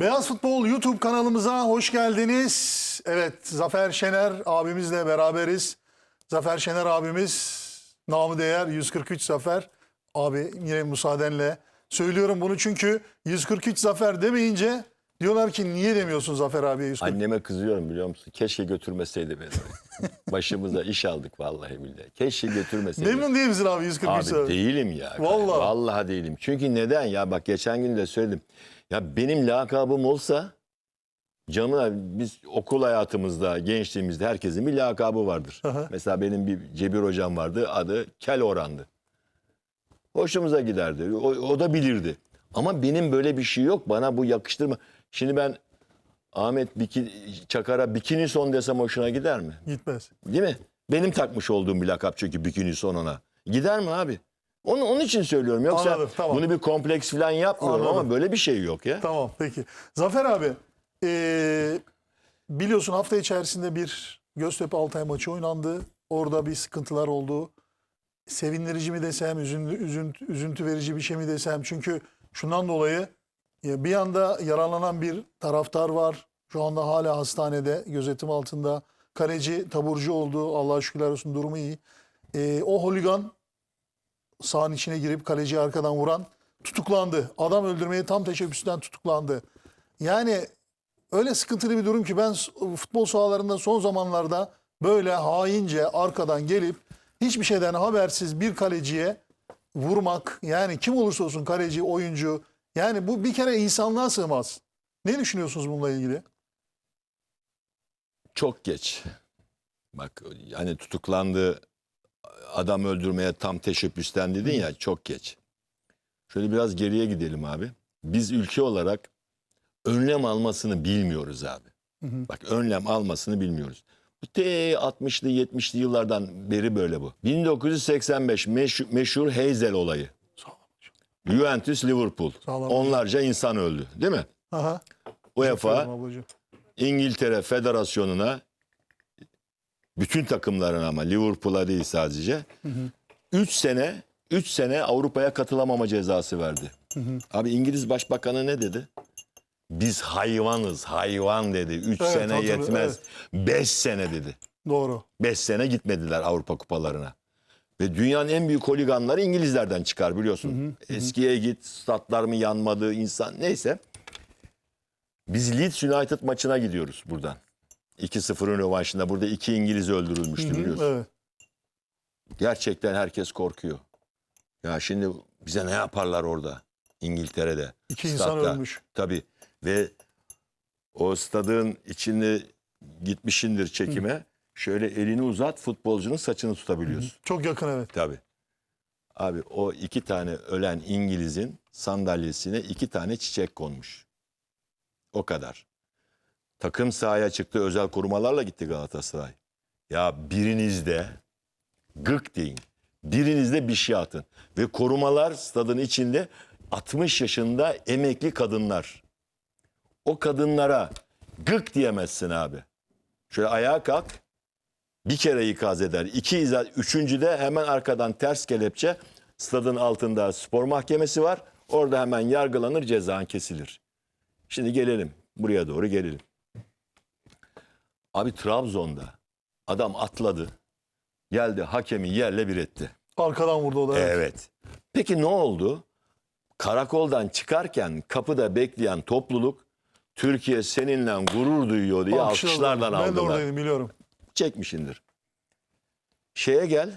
Beyaz Futbol YouTube kanalımıza hoş geldiniz. Evet Zafer Şener abimizle beraberiz. Zafer Şener abimiz namı değer 143 Zafer. Abi yine müsaadenle söylüyorum bunu çünkü 143 Zafer demeyince diyorlar ki niye demiyorsun Zafer abiye 143? Anneme kızıyorum biliyor musun? Keşke götürmeseydi beni. Başımıza iş aldık vallahi billahi. Keşke götürmeseydi. Memnun değil misin abi 143 Abi Zafer? değilim ya. Vallahi. Vallahi değilim. Çünkü neden ya? Bak geçen gün de söyledim. Ya benim lakabım olsa Canı biz okul hayatımızda, gençliğimizde herkesin bir lakabı vardır. Aha. Mesela benim bir Cebir hocam vardı. Adı Kel Oran'dı. Hoşumuza giderdi. O, o da bilirdi. Ama benim böyle bir şey yok. Bana bu yakıştırma. Şimdi ben Ahmet Biki, Çakar'a bikini son desem hoşuna gider mi? Gitmez. Değil mi? Benim takmış olduğum bir lakap çünkü bikini son ona. Gider mi abi? Onu, onun için söylüyorum. Yoksa Anladım, tamam. bunu bir kompleks falan yapmıyorum Anladım. ama böyle bir şey yok ya. Tamam peki. Zafer abi eee, biliyorsun hafta içerisinde bir Göztepe Altay maçı oynandı. Orada bir sıkıntılar oldu. Sevindirici mi desem, üzüntü, üzüntü, üzüntü verici bir şey mi desem. Çünkü şundan dolayı bir anda yaralanan bir taraftar var. Şu anda hala hastanede gözetim altında. Kaleci taburcu oldu. Allah'a şükürler olsun durumu iyi. E, o holigan sahanın içine girip kaleciyi arkadan vuran tutuklandı. Adam öldürmeye tam teşebbüsten tutuklandı. Yani öyle sıkıntılı bir durum ki ben futbol sahalarında son zamanlarda böyle haince arkadan gelip hiçbir şeyden habersiz bir kaleciye vurmak yani kim olursa olsun kaleci, oyuncu yani bu bir kere insanlığa sığmaz. Ne düşünüyorsunuz bununla ilgili? Çok geç. Bak hani tutuklandı adam öldürmeye tam teşebbüsten dedin ya çok geç. Şöyle biraz geriye gidelim abi. Biz ülke olarak önlem almasını bilmiyoruz abi. Bak önlem almasını bilmiyoruz. Bu te 60'lı 70'li yıllardan beri böyle bu. 1985 meşhur, meşhur Hazel olayı. Juventus Liverpool. Sağ olun. Onlarca insan öldü değil mi? Aha. UEFA. İngiltere Federasyonu'na bütün takımlarına ama Liverpool'a değil sadece 3 sene 3 sene Avrupa'ya katılamama cezası verdi. Abi İngiliz Başbakanı ne dedi? Biz hayvanız, hayvan dedi. 3 Evet, sene hatırlıyorum, yetmez. 5 sene dedi. Doğru. 5 sene gitmediler Avrupa kupalarına. Ve dünyanın en büyük holiganları İngilizlerden çıkar biliyorsun. Eskiye git, statlar mı yanmadı, insan neyse. Biz Leeds United maçına gidiyoruz buradan. 2-0'ın rövanşında. Burada iki İngiliz öldürülmüştü biliyorsun. Evet. Gerçekten herkes korkuyor. Ya şimdi bize ne yaparlar orada? İngiltere'de. İki insan ölmüş. Tabii. Ve o stadın içinde gitmişindir çekime. Şöyle elini uzat futbolcunun saçını tutabiliyorsun. Çok yakın evet. Tabii. Abi o iki tane ölen İngiliz'in sandalyesine iki tane çiçek konmuş. O kadar. Takım sahaya çıktı özel korumalarla gitti Galatasaray. Ya birinizde gık deyin. Birinizde bir şey atın. Ve korumalar stadın içinde 60 yaşında emekli kadınlar. O kadınlara gık diyemezsin abi. Şöyle ayağa kalk. Bir kere ikaz eder. İki izah, üçüncüde hemen arkadan ters kelepçe stadın altında spor mahkemesi var. Orada hemen yargılanır cezan kesilir. Şimdi gelelim. Buraya doğru gelelim. Abi Trabzon'da adam atladı. Geldi hakemi yerle bir etti. Arkadan vurdu o da. evet. Evet. Peki ne oldu? Karakoldan çıkarken kapıda bekleyen topluluk Türkiye seninle gurur duyuyor diye Alkışladılar. alkışlardan Ben de aldılar oradaydım biliyorum. çekmişindir. Şeye gel.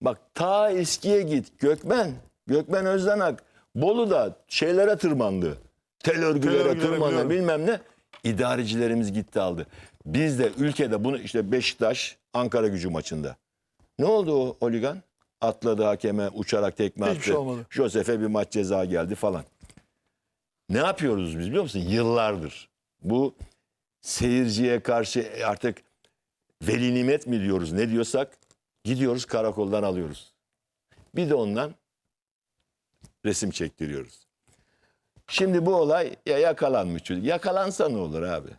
Bak ta eskiye git. Gökmen. Gökmen Özdanak. Bolu'da şeylere tırmandı. Tel örgülere örgülere tırmandı biliyorum. bilmem ne. İdarecilerimiz gitti aldı. Biz de ülkede bunu işte Beşiktaş Ankara gücü maçında. Ne oldu o oligan? Atladı hakeme uçarak tekme Hiçbir attı. şey olmadı. Josef'e bir maç ceza geldi falan. Ne yapıyoruz biz biliyor musun? Yıllardır. Bu seyirciye karşı artık veli nimet mi diyoruz ne diyorsak gidiyoruz karakoldan alıyoruz. Bir de ondan resim çektiriyoruz. Şimdi bu olay ya yakalanmış çocuk. Yakalansa ne olur abi?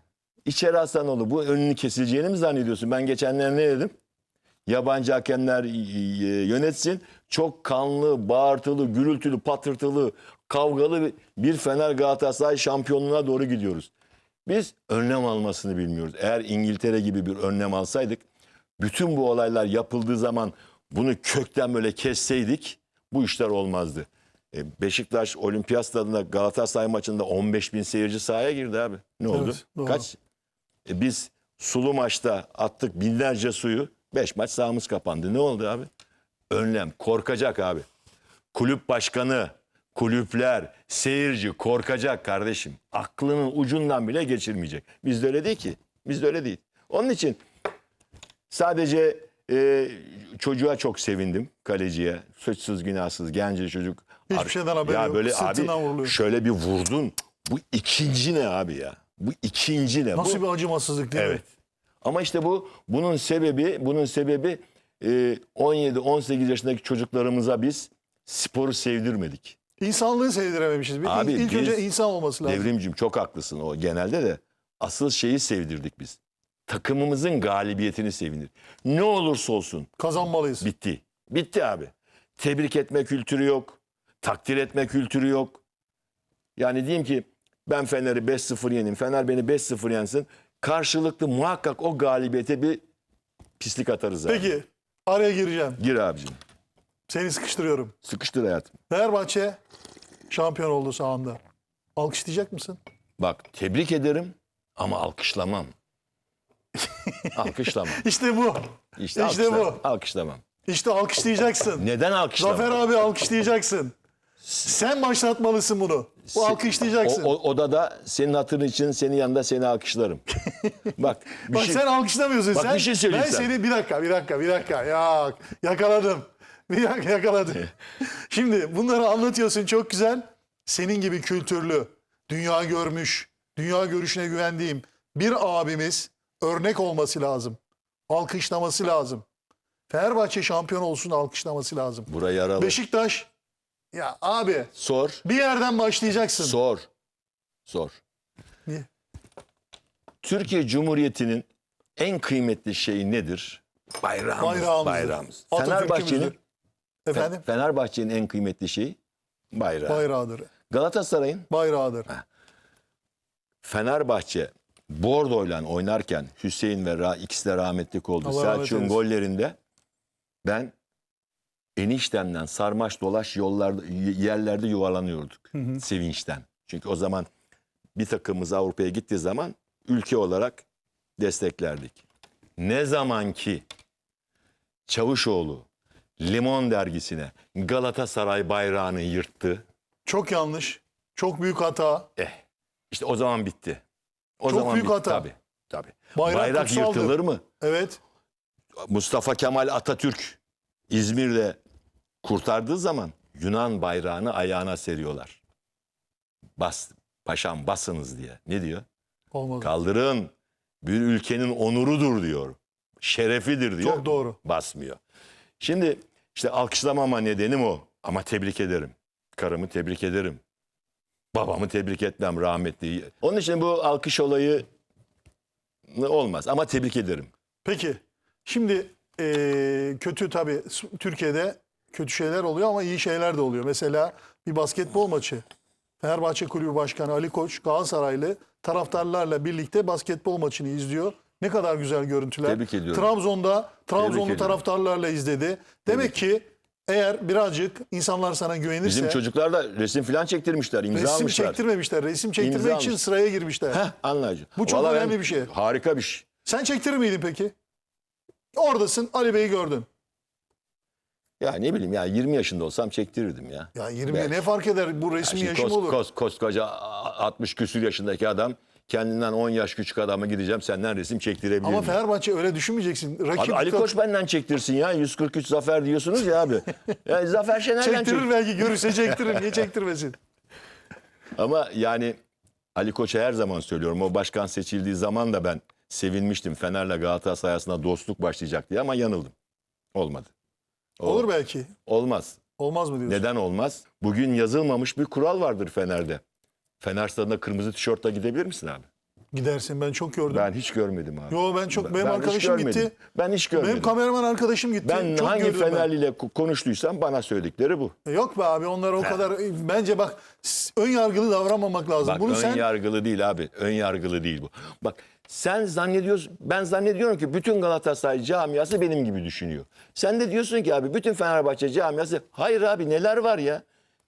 İçeri olur? Bu önünü kesileceğini mi zannediyorsun? Ben geçenler ne dedim? Yabancı hakemler y- y- yönetsin. Çok kanlı, bağırtılı, gürültülü, patırtılı, kavgalı bir- bir Fener Galatasaray şampiyonluğuna doğru gidiyoruz. Biz önlem almasını bilmiyoruz. Eğer İngiltere gibi bir önlem alsaydık, bütün bu olaylar yapıldığı zaman bunu kökten böyle kesseydik bu işler olmazdı. E, Beşiktaş Olimpiyat Stadı'nda Galatasaray maçında 15 bin seyirci sahaya girdi abi. Ne oldu? Evet, doğru. Kaç? E, biz sulu maçta attık binlerce suyu. 5 maç sahamız kapandı. Ne oldu abi? Önlem. Korkacak abi. Kulüp başkanı, kulüpler, seyirci korkacak kardeşim. Aklının ucundan bile geçirmeyecek. Bizde öyle değil ki. Bizde öyle değil. Onun için sadece e, çocuğa çok sevindim. Kaleciye. Suçsuz günahsız genci çocuk. Hiçbir şeyden haberi ya yok. Böyle abi vuruluyor. şöyle bir vurdun. Bu ikinci ne abi ya? Bu ikinci ne? Nasıl Bu- bir acımasızlık değil Evet. mi? Ama işte bu bunun sebebi bunun sebebi e, 17-18 yaşındaki çocuklarımıza biz sporu sevdirmedik. İnsanlığı sevdirememişiz. Bir, Abi ilk biz- önce insan olması lazım. Devrimcim çok haklısın o genelde de asıl şeyi sevdirdik biz. Takımımızın galibiyetini sevindir. Ne olursa olsun Kazanmalıyız. bitti. Bitti abi. Tebrik etme kültürü yok. Takdir etme kültürü yok. Yani diyeyim ki ben Fener'i 5-0 yenim. Fener beni 5-0 yensin. Karşılıklı muhakkak o galibiyete bir pislik atarız abi. Peki araya gireceğim. Gir abicim. Seni sıkıştırıyorum. Sıkıştır hayatım. Fenerbahçe şampiyon oldu sahanda. Alkışlayacak mısın? Bak tebrik ederim ama alkışlamam. alkışlamam. İşte bu. İşte, İşte alkışlamam. bu. Alkışlamam. İşte alkışlayacaksın. Neden alkışlamam? Zafer abi alkışlayacaksın. Sen başlatmalısın bunu. Bu alkışlayacaksın. O, o- odada senin hatırın için senin yanında seni alkışlarım. Bak bir Bak şey, sen alkışlamıyorsun. Bak sen, bir şey söyleyeyim Ben sana. seni bir dakika, bir dakika, bir dakika. Ya yakaladım. Bir dakika yakaladım. Şimdi bunları anlatıyorsun çok güzel. Senin gibi kültürlü, dünya görmüş, dünya görüşüne güvendiğim bir abimiz örnek olması lazım. Alkışlaması lazım. Fenerbahçe şampiyon olsun alkışlaması lazım. burayı yaralı. Beşiktaş ya abi Sor. bir yerden başlayacaksın. Sor. Sor. Niye? Türkiye Cumhuriyeti'nin en kıymetli şeyi nedir? Bayrağımız. Bayrağımız. Atatürk'ümüzdür. Fenerbahçe'nin Efendim? Fenerbahçe'nin en kıymetli şeyi bayrağı. Bayrağıdır. Galatasaray'ın Bayrağıdır. Fenerbahçe Bordo'yla oynarken Hüseyin ve Ra, ikisi de rahmetlik oldu. Allah rahmet Selçuk'un eylesin. gollerinde ben eniştemden sarmaş dolaş yollarda yerlerde yuvarlanıyorduk sevinçten. Çünkü o zaman bir takımımız Avrupa'ya gittiği zaman ülke olarak desteklerdik. Ne zaman ki Çavuşoğlu Limon dergisine Galatasaray bayrağını yırttı. Çok yanlış. Çok büyük hata. Eh işte o zaman bitti. O Çok zaman büyük bitti. hata. Tabii, tabii. Bayrak Bayrak, yırtılır mı? Evet. Mustafa Kemal Atatürk İzmir'de kurtardığı zaman Yunan bayrağını ayağına seriyorlar. Bas, paşam basınız diye. Ne diyor? Olmadı. Kaldırın. Bir ülkenin onurudur diyor. Şerefidir diyor. Çok doğru. Basmıyor. Şimdi işte alkışlamama nedenim o. Ama tebrik ederim. Karımı tebrik ederim. Babamı tebrik etmem rahmetli. Onun için bu alkış olayı olmaz. Ama tebrik ederim. Peki. Şimdi eee, kötü tabii Türkiye'de kötü şeyler oluyor ama iyi şeyler de oluyor. Mesela bir basketbol maçı. Fenerbahçe Kulübü Başkanı Ali Koç Galatasaraylı taraftarlarla birlikte basketbol maçını izliyor. Ne kadar güzel görüntüler. Tebrik ediyorum. Trabzon'da Trabzonlu taraftarlarla izledi. Demek ki eğer birazcık insanlar sana güvenirse Bizim çocuklar da resim falan çektirmişler, imza resim almışlar. çektirmemişler. Resim çektirmek İmza için almış. sıraya girmişler. Heh, anlayacağım. Bu çok Vallahi önemli ben- bir şey. Harika bir şey. Sen çektirir miydin peki? Oradasın Ali Bey'i gördün. Ya ne bileyim ya 20 yaşında olsam çektirirdim ya. Ya 20 Belki. ne fark eder bu Ya resmi şimdi yaşım kos- olur. kos- koskoca 60 küsür yaşındaki adam kendinden 10 yaş küçük adama gideceğim senden resim çektirebilir Ama miyim? Fenerbahçe öyle düşünmeyeceksin. Rakip Abi Ali Koç benden çektirsin ya. 143 zafer diyorsunuz ya abi. Ya Zafer Şener'den çektirir çek. belki görürse çektirir. Niye çektirmesin? Ama yani Ali Koç'a her zaman söylüyorum. O başkan seçildiği zaman da ben sevinmiştim. Fener'le Galatasaray arasında dostluk başlayacak diye ama yanıldım. Olmadı. Olur belki. Olmaz. Olmaz mı diyorsun? Neden olmaz? Bugün yazılmamış bir kural vardır Fener'de. Fener stadına kırmızı tişörtle gidebilir misin abi? Gidersin ben çok gördüm. Ben hiç görmedim abi. Yo ben çok benim Ben hiç arkadaşım görmedim. gitti. Ben hiç görmedim. Benim kameraman arkadaşım gitti. ben çok hangi ben. Fenerliyle ko- konuştuysam bana söyledikleri bu. Yok be abi onlar o kadar bence bak ön yargılı davranmamak lazım. Bak Bunu ön sen yargılı değil abi. Ön yargılı değil bu. Bak sen zannediyorsun ben zannediyorum ki bütün Galatasaray camiası benim gibi düşünüyor. Sen de diyorsun ki abi bütün Fenerbahçe camiası hayır abi neler var ya?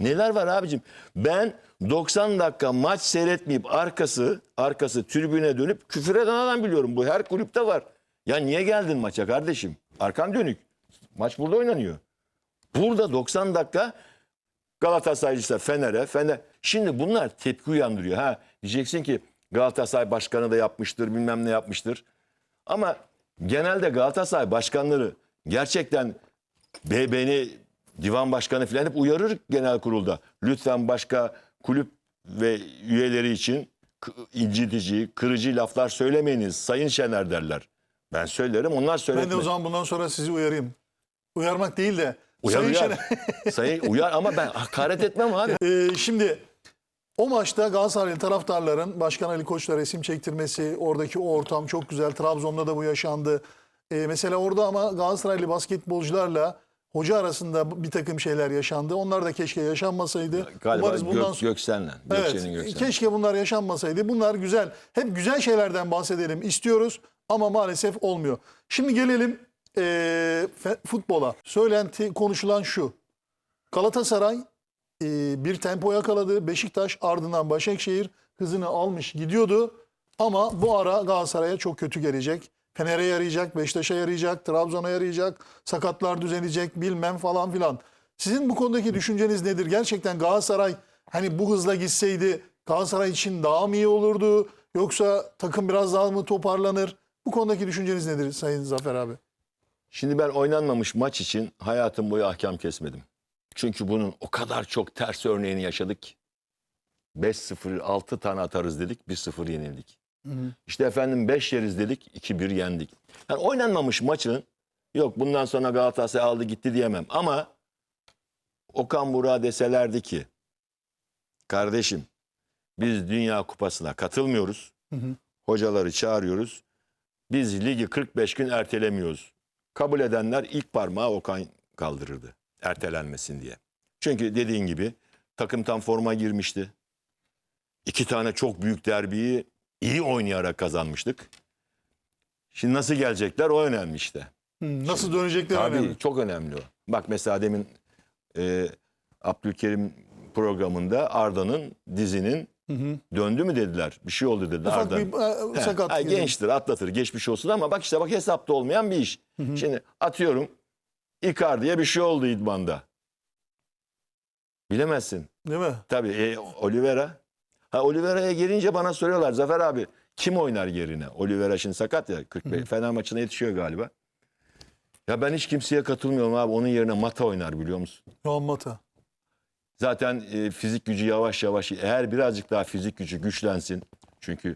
Neler var abicim? Ben 90 dakika maç seyretmeyip arkası arkası tribüne dönüp küfür eden adam biliyorum. Bu her kulüpte var. Ya niye geldin maça kardeşim? Arkan dönük. Maç burada oynanıyor. Burada 90 dakika Galatasaraylısa Fener'e, Fener. Şimdi bunlar tepki uyandırıyor. Ha diyeceksin ki Galatasaray başkanı da yapmıştır, bilmem ne yapmıştır. Ama genelde Galatasaray başkanları gerçekten beni divan başkanı falan hep uyarır genel kurulda. Lütfen başka kulüp ve üyeleri için incitici, kırıcı laflar söylemeyiniz Sayın Şener derler. Ben söylerim onlar ben söyletmez. de o zaman bundan sonra sizi uyarayım. Uyarmak değil de Uyar Sayın uyar. Şener- Sayın uyar ama ben hakaret etmem abi. Ee, şimdi o maçta Galatasaraylı taraftarların Başkan Ali Koç'la resim çektirmesi, oradaki o ortam çok güzel. Trabzon'da da bu yaşandı. Ee, mesela orada ama Galatasaraylı basketbolcularla hoca arasında bir takım şeyler yaşandı. Onlar da keşke yaşanmasaydı. Galiba Umarız bundan Gök. Göksen'le. Evet, Göksen. keşke bunlar yaşanmasaydı. Bunlar güzel. Hep güzel şeylerden bahsedelim istiyoruz ama maalesef olmuyor. Şimdi gelelim fe- futbola. Söylenti konuşulan şu. Galatasaray eee, bir tempo yakaladı. Beşiktaş ardından Başakşehir hızını almış gidiyordu. Ama bu ara Galatasaray'a çok kötü gelecek. Fener'e yarayacak, Beşiktaş'a yarayacak, Trabzon'a yarayacak, sakatlar düzelecek bilmem falan filan. Sizin bu konudaki düşünceniz nedir? Gerçekten Galatasaray hani bu hızla gitseydi Galatasaray için daha mı iyi olurdu? Yoksa takım biraz daha mı toparlanır? Bu konudaki düşünceniz nedir Sayın Zafer abi? Şimdi ben oynanmamış maç için hayatım boyu ahkam kesmedim. Çünkü bunun o kadar çok ters örneğini yaşadık ki. 5-0 6 tane atarız dedik 1-0 yenildik. İşte efendim 5 yeriz dedik 2-1 yendik. Yani oynanmamış maçın yok bundan sonra Galatasaray aldı gitti diyemem. Ama Okan Burak'a deselerdi ki kardeşim biz Dünya Kupası'na katılmıyoruz. Hocaları çağırıyoruz. Biz ligi 45 gün ertelemiyoruz. Kabul edenler ilk parmağı Okan kaldırırdı ertelenmesin diye. Çünkü dediğin gibi takım tam forma girmişti. İki tane çok büyük derbiyi iyi oynayarak kazanmıştık. Şimdi nasıl gelecekler o önemli işte. Hı, Nasıl dönecekler Tabii önemli. çok önemli o. Bak mesela demin e, Abdülkerim programında Arda'nın dizinin döndü mü dediler. Bir şey oldu dediler. Ufak bir e, sakat. ha, gençtir atlatır geçmiş olsun ama bak işte bak hesapta olmayan bir iş. Şimdi atıyorum Icardi'ye bir şey oldu idmanda. Bilemezsin. Değil mi? Tabii e, Oliveira. Ha Oliveira'ya gelince bana soruyorlar Zafer abi kim oynar yerine? Oliveira şimdi sakat ya 45 Fener maçına yetişiyor galiba. Ya ben hiç kimseye katılmıyorum abi. Onun yerine Mata oynar biliyor musun? Yohan Mata. Zaten e, fizik gücü yavaş yavaş eğer birazcık daha fizik gücü güçlensin. Çünkü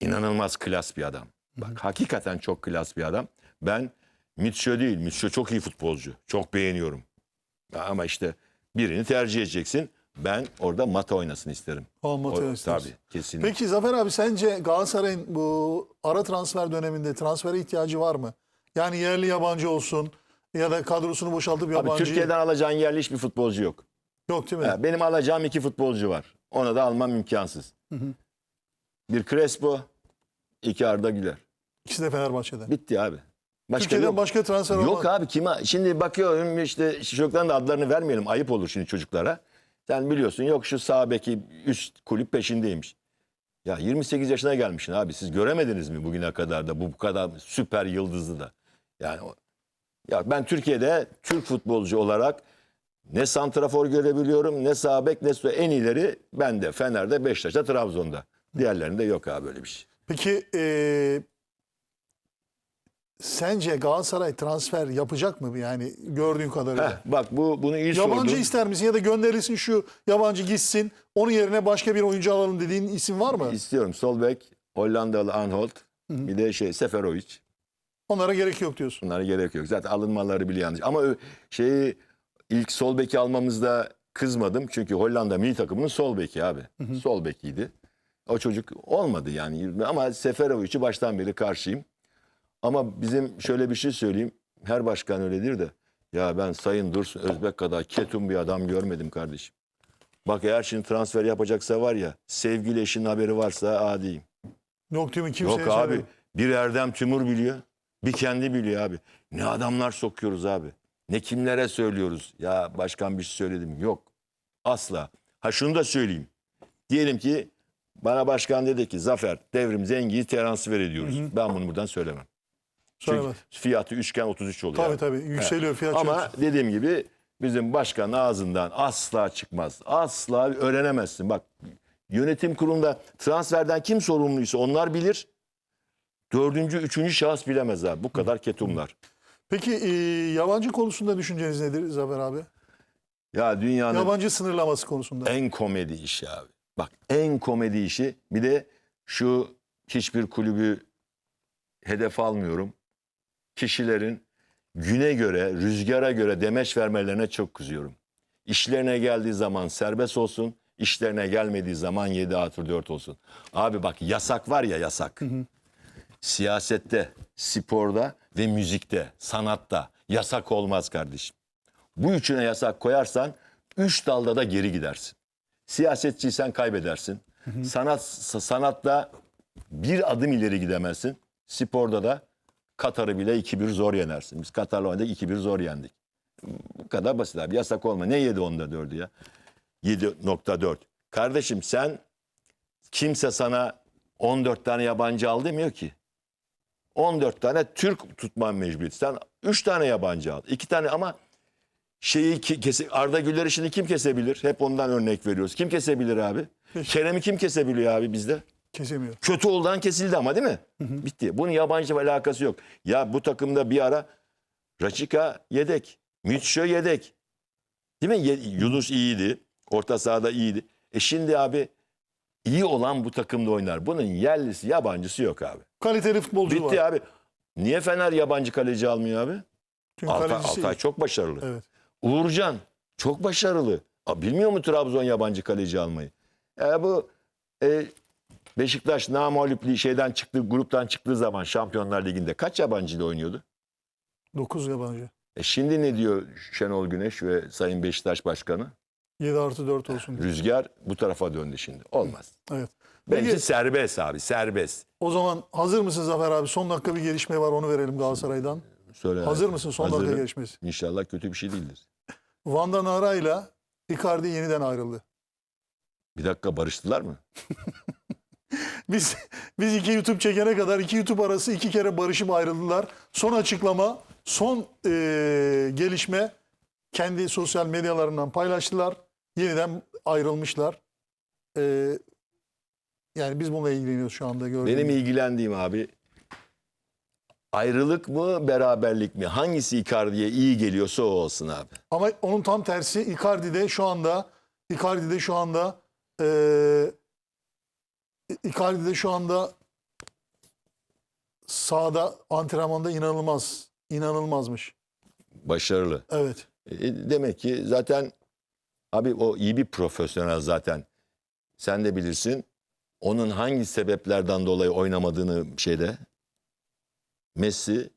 inanılmaz klas bir adam. Bak hakikaten çok klas bir adam. Ben Mitchell değil. Mitchell çok iyi futbolcu. Çok beğeniyorum. Ama işte birini tercih edeceksin. Ben orada Mata oynasın isterim. O, Mata'yı istersin. tabii kesinlikle. Peki Zafer abi sence Galatasaray'ın bu ara transfer döneminde transfere ihtiyacı var mı? Yani yerli yabancı olsun ya da kadrosunu boşaltıp Abi yabancı Türkiye'den alacağın yerli hiçbir futbolcu yok. yok değil mi? Ha, benim alacağım iki futbolcu var. Ona da almam imkansız. Bir Crespo, iki Arda Güler. İkisi de Fenerbahçe'de. Bitti abi. Başka Türkiye'den yok. başka transfer Yok olmaz. abi kime? Şimdi bakıyorum işte çocukların da adlarını vermeyelim. Ayıp olur şimdi çocuklara. Sen biliyorsun yok şu sağ beki üst kulüp peşindeymiş. Ya 28 yaşına gelmişsin abi. Siz göremediniz mi bugüne kadar da bu, kadar süper yıldızı da. Yani ya ben Türkiye'de Türk futbolcu olarak ne santrafor görebiliyorum ne sağ bek ne sol- en iyileri bende Fener'de, Beşiktaş'ta, Trabzon'da. Diğerlerinde yok abi böyle bir şey. Peki eee, sence Galatasaray transfer yapacak mı yani gördüğün kadarıyla? Heh, bak bu bunu iyi Yabancı sordun. ister misin ya da gönderilsin şu yabancı gitsin onun yerine başka bir oyuncu alalım dediğin isim var mı? İstiyorum. Sol bek Hollandalı Anholt. Bir de şey Seferovic. Onlara gerek yok diyorsun. Bunlara gerek yok. Zaten alınmaları bile yanlış. Ama şeyi ilk sol beki almamızda kızmadım. Çünkü Hollanda milli takımının sol beki abi. Sol bekiydi. O çocuk olmadı yani. Ama Seferovic'i baştan beri karşıyım. Ama bizim şöyle bir şey söyleyeyim. Her başkan öyledir de. Ya ben Sayın Dursun Özbek kadar ketum bir adam görmedim kardeşim. Bak eğer şimdi transfer yapacaksa var ya sevgili eşinin haberi varsa adiyim. Yok değil mi? Kimseye Yok abi söylemiyorum. bir Erdem Timur biliyor. Bir kendi biliyor abi. Ne adamlar sokuyoruz abi. Ne kimlere söylüyoruz. Ya başkan bir şey söyledim. Yok. Asla. Ha şunu da söyleyeyim. Diyelim ki bana başkan dedi ki Zafer Devrim Zengi'yi transfer ediyoruz. Ben bunu buradan söylemem. Çünkü Söylemez. fiyatı üçgen 33 oluyor. Tabii abi. tabii. Yükseliyor fiyat. Ama çok- dediğim gibi bizim başkan ağzından asla çıkmaz. Asla öğrenemezsin. Bak yönetim kurulunda transferden kim sorumluysa onlar bilir. Dördüncü, üçüncü şahıs bilemez abi. Bu kadar ketumlar. Peki e, yabancı konusunda düşünceniz nedir Zafer abi? Ya dünyanın Yabancı sınırlaması konusunda. en komedi işi abi. Bak en komedi işi bir de şu hiçbir kulübü hedef almıyorum. Kişilerin güne göre, rüzgara göre demeç vermelerine çok kızıyorum. İşlerine geldiği zaman serbest olsun, işlerine gelmediği zaman 7 artı 4 olsun. Abi bak yasak var ya yasak. Siyasette, sporda ve müzikte, sanatta yasak olmaz kardeşim. Bu üçüne yasak koyarsan üç dalda da geri gidersin. Siyasetçiysen kaybedersin. Sanat sanatta bir adım ileri gidemezsin. Sporda da Katar'ı bile 2-1 zor yenersin. Biz Katar'la oynadık 2-1 zor yendik. Bu kadar basit abi. Yasak olma. Ne 7 onda 4'ü ya? 7.4. Kardeşim sen kimse sana 14 tane yabancı al demiyor ki. 14 tane Türk tutman mecburiyeti. Sen 3 tane yabancı al. 2 tane ama şeyi kese, Arda Güler işini kim kesebilir? Hep ondan örnek veriyoruz. Kim kesebilir abi? Kerem'i kim kesebiliyor abi bizde? Kesemiyor. Kötü oldan kesildi ama değil mi? Bitti. Bunun yabancı alakası yok. Ya bu takımda bir ara Raçika yedek. Mitşö yedek. Değil mi? Ye- Yunus iyiydi. Orta sahada iyiydi. E şimdi abi iyi olan bu takımda oynar. Bunun yerlisi yabancısı yok abi. Kaliteli futbolcu Bitti var. abi. Niye Fener yabancı kaleci almıyor abi? Çünkü Altay, Altay iyi. çok başarılı. Evet. Uğurcan çok başarılı. Aa, bilmiyor mu Trabzon yabancı kaleci almayı? E, bu e, Beşiktaş namağlupliği şeyden çıktı, gruptan çıktığı zaman Şampiyonlar Ligi'nde kaç yabancıyla oynuyordu? 9 yabancı. E şimdi ne diyor Şenol Güneş ve Sayın Beşiktaş Başkanı? 7 artı 4 olsun. diyor. Rüzgar bu tarafa döndü şimdi. Olmaz. Evet. Bence Peki serbest abi, serbest. o zaman hazır mısın Zafer abi? Son dakika bir gelişme var onu verelim Galatasaray'dan. Söyle. Hazır mısın son dakika Hazırım. gelişmesi? İnşallah kötü bir şey değildir. Vanda Nara ile Icardi yeniden ayrıldı. Bir dakika barıştılar mı? Biz biz iki YouTube çekene kadar iki YouTube arası iki kere barışıp ayrıldılar. Son açıklama, son eee, gelişme kendi sosyal medyalarından paylaştılar. Yeniden ayrılmışlar. Eee, yani biz bununla ilgileniyoruz şu anda gördüğünüz Benim ilgilendiğim abi ayrılık mı beraberlik mi? Hangisi Icardi'ye iyi geliyorsa o olsun abi. Ama onun tam tersi Icardi'de şu anda Icardi'de şu anda eee Icardi'de şu anda sahada antrenmanda inanılmaz. inanılmazmış. Başarılı. Evet. E, demek ki zaten abi o iyi bir profesyonel zaten. Sen de bilirsin. Onun hangi sebeplerden dolayı oynamadığını şeyde Messi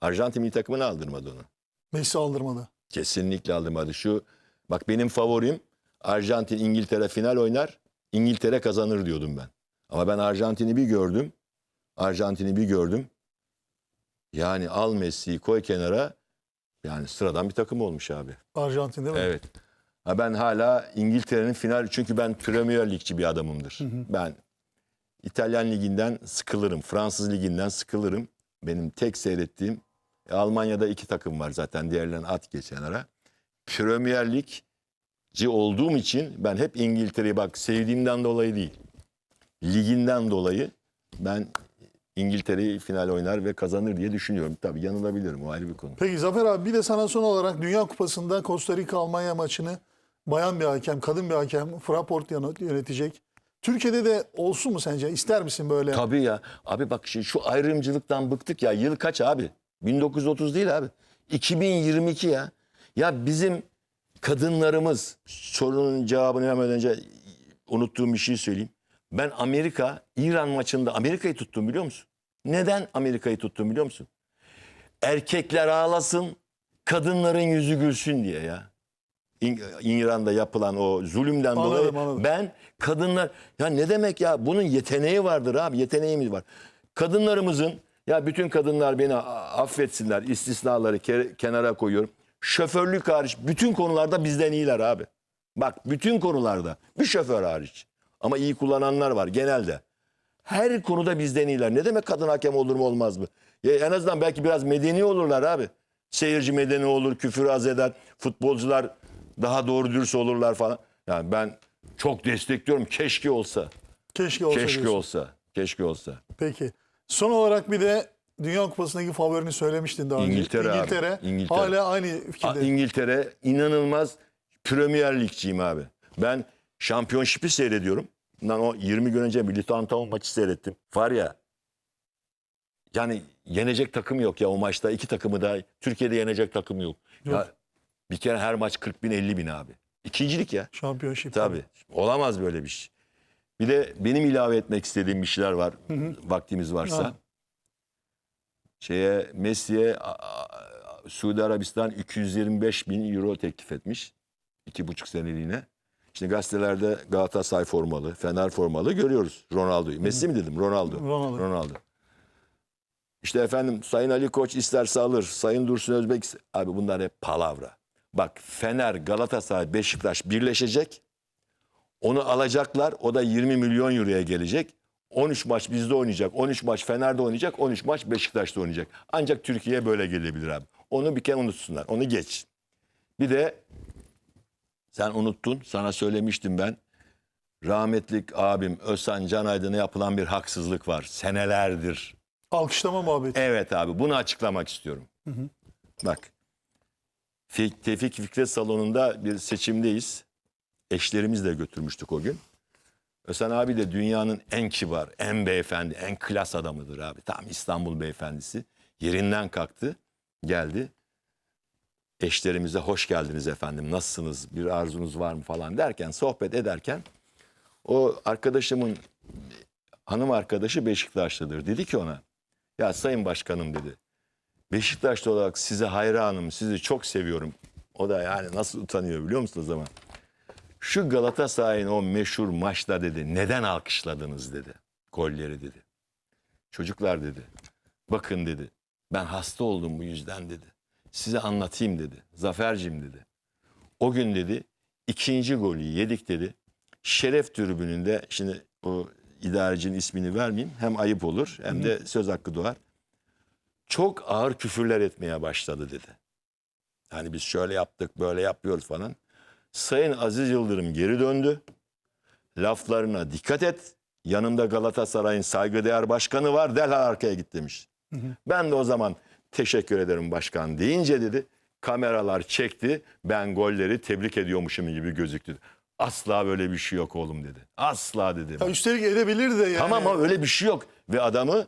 Arjantin milli takımına aldırmadı onu. Messi aldırmadı. Kesinlikle aldırmadı. Şu bak benim favorim Arjantin İngiltere final oynar. İngiltere kazanır diyordum ben. Ama ben Arjantin'i bir gördüm. Arjantin'i bir gördüm. Yani al Messi'yi koy kenara. Yani sıradan bir takım olmuş abi. Arjantin değil mi? Evet. Ha ben hala İngiltere'nin final çünkü ben Premier Ligçi bir adamımdır. Ben İtalyan liginden sıkılırım. Fransız liginden sıkılırım. Benim tek seyrettiğim e, Almanya'da iki takım var zaten. Diğerlerini at geç kenara. Premier Ligci olduğum için ben hep İngiltere'yi bak sevdiğimden dolayı değil. Liginden dolayı ben İngiltere'yi final oynar ve kazanır diye düşünüyorum. Tabii yanılabilirim o ayrı bir konu. Peki Zafer abi bir de sana son olarak Dünya Kupası'nda Costa Rica Almanya maçını bayan bir hakem, kadın bir hakem Fraport yönet- yönetecek. Türkiye'de de olsun mu sence? İster misin böyle? Tabii ya. Abi bak şimdi şu ayrımcılıktan bıktık ya. Yıl kaç abi? 1930 değil abi. 2022 ya. Ya bizim kadınlarımız sorunun cevabını vermeden önce unuttuğum bir şey söyleyeyim. Ben Amerika, İran maçında Amerika'yı tuttum biliyor musun? Neden Amerika'yı tuttum biliyor musun? Erkekler ağlasın, kadınların yüzü gülsün diye ya. İng- İran'da yapılan o zulümden Anladım, dolayı anladım. ben kadınlar ya ne demek ya bunun yeteneği vardır abi yeteneğimiz var. Kadınlarımızın ya bütün kadınlar beni affetsinler istisnaları ke- kenara koyuyorum. Şoförlük hariç bütün konularda bizden iyiler abi. Bak bütün konularda bir şoför hariç. Ama iyi kullananlar var genelde. Her konuda bizden iyiler. Ne demek kadın hakem olur mu olmaz mı? Ya en azından belki biraz medeni olurlar abi. Seyirci medeni olur, küfür az eder. Futbolcular daha doğru dürüst olurlar falan. Yani ben çok destekliyorum. Keşke olsa. Keşke olsa Keşke diyorsun. olsa. Keşke olsa. Peki. Son olarak bir de Dünya Kupası'ndaki favorini söylemiştin daha önce. İngiltere abi. İngiltere. İngiltere. Hala aynı fikirde. İngiltere inanılmaz Premier Lig'ciyim abi. Ben Championship'i seyrediyorum. Bundan o 20 gün önce Luton Town maçı seyrettim. Var ya yani yenecek takım yok ya o maçta. iki takımı da Türkiye'de yenecek takım yok. Ya, Yok. bir kere her maç 40 bin 50 bin abi. İkincilik ya. Şampiyonşip. Tabii. Olamaz böyle bir şey. Bir de benim ilave etmek istediğim bir şeyler var. Vaktimiz varsa. Ha. Şeye Messi'ye Suudi Arabistan 225 bin euro teklif etmiş. iki buçuk seneliğine. Şimdi gazetelerde Galatasaray formalı, Fener formalı görüyoruz Ronaldo'yu. Messi mi dedim? Ronaldo. Ronaldo. Ronaldo. İşte efendim Sayın Ali Koç isterse alır. Sayın Dursun Özbek abi bunlar hep palavra. Bak Fener, Galatasaray, Beşiktaş birleşecek. Onu alacaklar. O da 20 milyon euroya gelecek. 13 maç bizde oynayacak. 13 maç Fener'de oynayacak. 13 maç Beşiktaş'ta oynayacak. Ancak Türkiye'ye böyle gelebilir abi. Onu bir kere unutsunlar. Onu geç. Bir de sen unuttun. Sana söylemiştim ben. Rahmetlik abim Özhan Can Aydın'a yapılan bir haksızlık var. Senelerdir. Alkışlama muhabbeti. Evet abi bunu açıklamak istiyorum. Bak. Fi- Tevfik Fikret Salonu'nda bir seçimdeyiz. Eşlerimizle götürmüştük o gün. Özhan abi de dünyanın en kibar, en beyefendi, en klas adamıdır abi. Tam İstanbul beyefendisi. Yerinden kalktı, geldi. Eşlerimize hoş geldiniz efendim, nasılsınız, bir arzunuz var mı falan derken, sohbet ederken o arkadaşımın hanım arkadaşı Beşiktaşlıdır. Dedi ki ona, ya Sayın Başkanım dedi. Beşiktaşlı olarak size hayranım, sizi çok seviyorum. O da yani nasıl utanıyor biliyor musun o zaman? Şu Galatasaray'ın o meşhur maçta dedi neden alkışladınız dedi. Golleri dedi. Çocuklar dedi. Bakın dedi. Ben hasta oldum bu yüzden dedi. Size anlatayım dedi. Zafercim dedi. O gün dedi ikinci golü yedik dedi. Şeref tribününde şimdi o idarecinin ismini vermeyeyim. Hem ayıp olur hem de söz hakkı doğar. Çok ağır küfürler etmeye başladı dedi. Yani biz şöyle yaptık böyle yapıyoruz falan. Sayın Aziz Yıldırım geri döndü. Laflarına dikkat et. Yanımda Galatasaray'ın saygıdeğer başkanı var. Derhal arkaya git demiş. Ben de o zaman teşekkür ederim başkan deyince dedi. Kameralar çekti. Ben golleri tebrik ediyormuşum gibi gözüktü. Asla böyle bir şey yok oğlum dedi. Asla dedi. Ya üstelik edebilir de yani. Tamam ama öyle bir şey yok. Ve adamı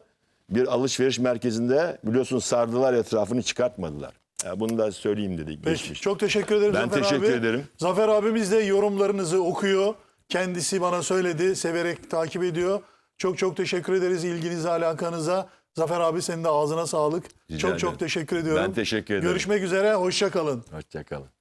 bir alışveriş merkezinde biliyorsun sardılar etrafını çıkartmadılar. Ya bunu da söyleyeyim dedi. Peki, Geçmiş. çok teşekkür ederim Ben Zafer teşekkür abi. ederim. Zafer abimiz de yorumlarınızı okuyor. Kendisi bana söyledi. Severek takip ediyor. Çok çok teşekkür ederiz ilginize, alakanıza. Zafer abi senin de ağzına sağlık. Rica çok çok ederim. teşekkür ediyorum. Ben teşekkür ederim. Görüşmek üzere. Hoşça kalın. Hoşçakalın.